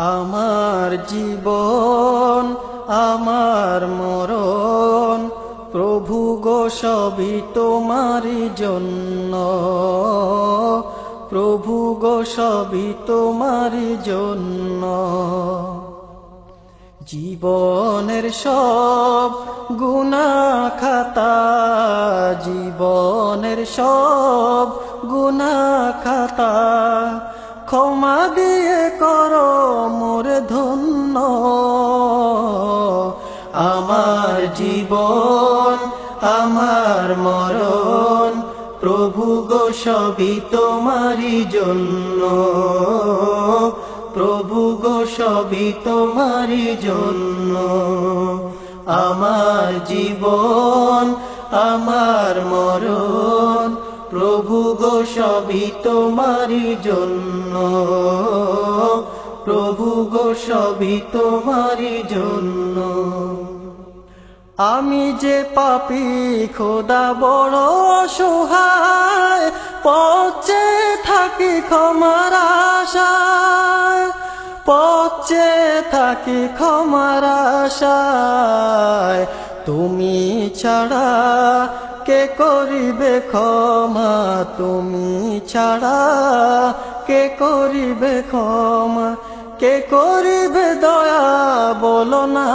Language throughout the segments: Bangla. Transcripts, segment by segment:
আমার জীবন, আমার মরণ, প্রভু গো সবই তোমারই জন্য। প্রভু গো সবই তোমারই জন্য। জীবনের সব গুণা খাতা জীবনের সব গুণা খাতা ক্ষমা দিয়ে করো মোর ধন্য। আমার জীবন, আমার মরণ, প্রভু গো সবই তোমারই জন্য। প্রভু গো সবই তোমারই জন্য। আমার জীবন, আমার মরণ প্রভু গো, সবই জন্য। প্রভু গো, সবই জন্য। আমি যে পাপি, খোদা বড় সহায় পচে থাকি ক্ষমার আশায় পচে থাকি ক্ষমার আশায়। তুমি ছাড়া কে করিবে ক্ষমা তুমি ছাড়া? কে করিবে ক্ষমা? কে করিবে দয়া? বলো না।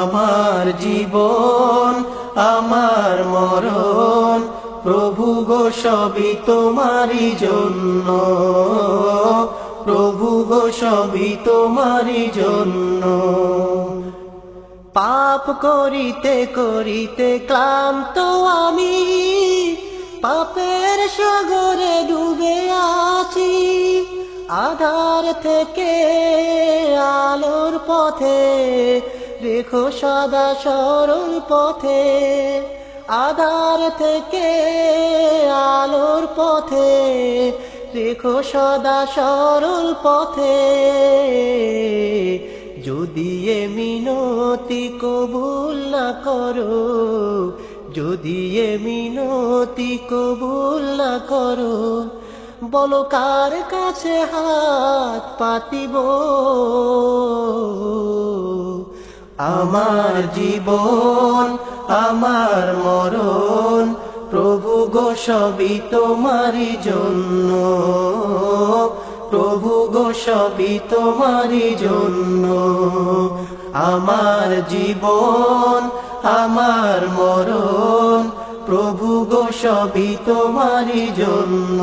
আমার জীবন, আমার মরণ, প্রভু গো, সবই তোমারই জন্য। প্রভু গো, সবই তোমারই জন্য। পাপ করিতে করিতে ক্লান্ত আমি। পাপের সাগরে ডুবে আছি। আধার থেকে আলোর পথে রেখো সদা সরল পথে। আধার থেকে আলোর পথে রেখো সদা সরল পথে। যদি এ মিনতি কবুল না করো, যদি এ মিনতি কবুল না করো, বলো কার কাছে হাত পাতিব? আমার জীবন, আমার মরণ, প্রভু গো সবই জন্য। প্রভু গো সবই তোমারই জন্য। আমার জীবন আমার মরণ প্রভু গো সবই তোমারই জন্য।